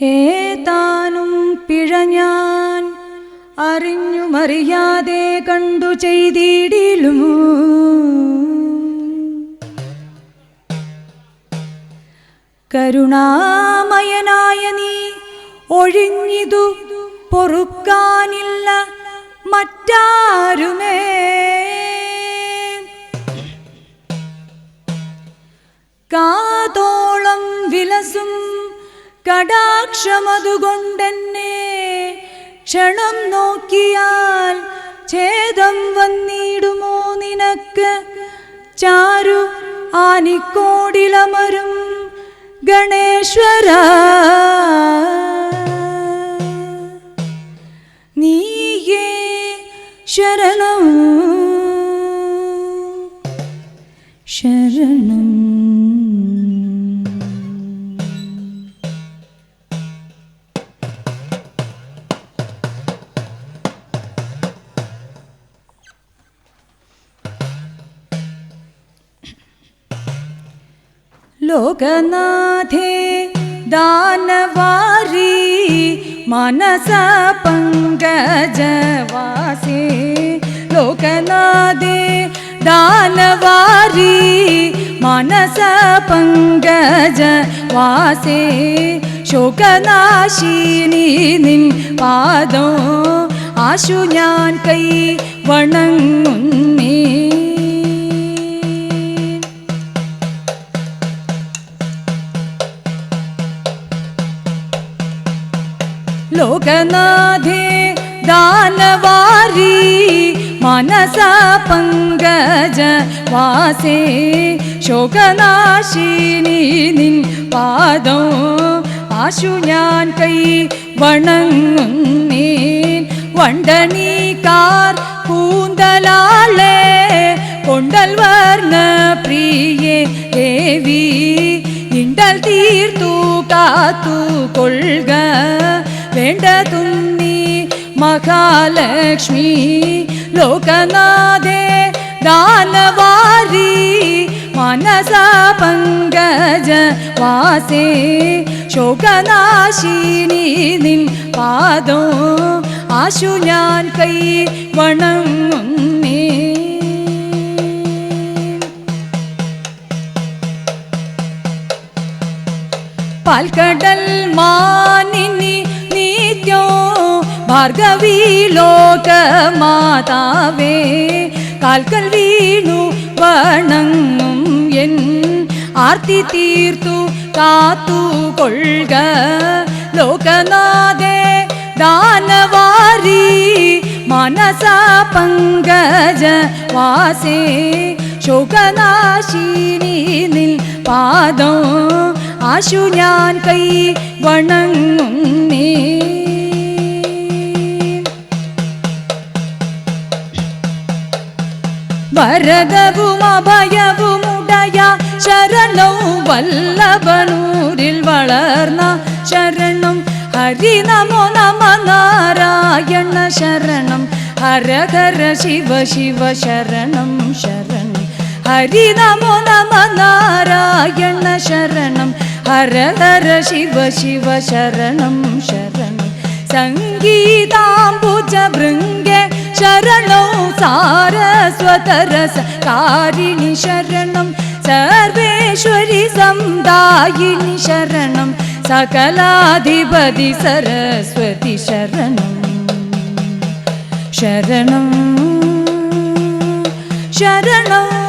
ഏതാനും പിഴ ഞാൻ അറിഞ്ഞുമറിയാതെ കണ്ടു ചെയ്തിടിലും കരുണാമയനായ നീ ഒഴിഞ്ഞിതു പൊറുക്കാനില്ല മറ്റാരുമേ? കാതോളം വിലസും കടാക്ഷമതുകൊണ്ടെന്നെ ക്ഷണം നോക്കിയാൽ ഛേദം വന്നിടുമോ നിനക്ക്? ചാരു ആനിക്കോടിലമരും ഗണേശ്വര. നീയേ ശരണം ശരണം ലോകനാഥേ ദാനവാരി മനസ പങ്കജവാസേ. ലോകനാഥേ ദാനവാരി മനസ പങ്കജവാസേ. ശോകനാശിനി നിൻ പാദം ആശു ഞാൻ കൈ വണങ്ങുന്നേ. ലോകനാഥേ ദാനവാരി മനസ പങ്കജ വാസേ ശോകനാശിനി നിൻ പാദോ ആശു ഞാൻ കൈ വണങ്ങുന്നേൻ. വണ്ടനീക്കാർ കൂന്തലാളെ കൊണ്ടൽ വർണ പ്രിയേ ദേവി ഇണ്ടൽ തീർത്തു കാത്തു കൊള്ളുക വേണ്ടതുന്നി മഹാലക്ഷ്മി ലോകനാഥേ ദാനവാരി മനസ പങ്കജ വാസേ ശോകനാശിനി നിൻ പാദോ ആശു ഞാൻ കൈ വണങ്ങുന്നേ. പാൽക്കടൽ മാനിനി ഭാർഗവി ലോകമാതാവേ കാൽക്കൽ വീണു വണങ്ങും എൻ ആർത്തി തീർത്തു കാത്തു കൊള്ളുക ലോകനാഥേ ദാനവാരി മനസ പങ്കജ വാസേ ശോകനാശിനി നിൽ പാദം. ആശു ഞാൻ കൈ വണങ്ങുന്നേ വരദവും അഭയവുമുടയ ശരണവും വല്ലഭനൂരിൽ വളർന്ന ശരണം. ഹരി നമോ നമ നാരായണ ശരണം. ഹരഹര ഹര ശിവ ശിവ ശരണം ശരണം. ഹരി നമോ നമ നാരായണ ശരണം. ഹരഹര ഹര ശിവ ശിവ ശരണം ശരണം. സംഗീതാംബുജ ഭൃംഗ ശരണോ സാരസ്വതരസ കാരിണി ശരണം. സർവേശ്വരി സംദായിനി ശരണം. സകലാധിപതി സരസ്വതി ശരണം. ശരണം ശരണം.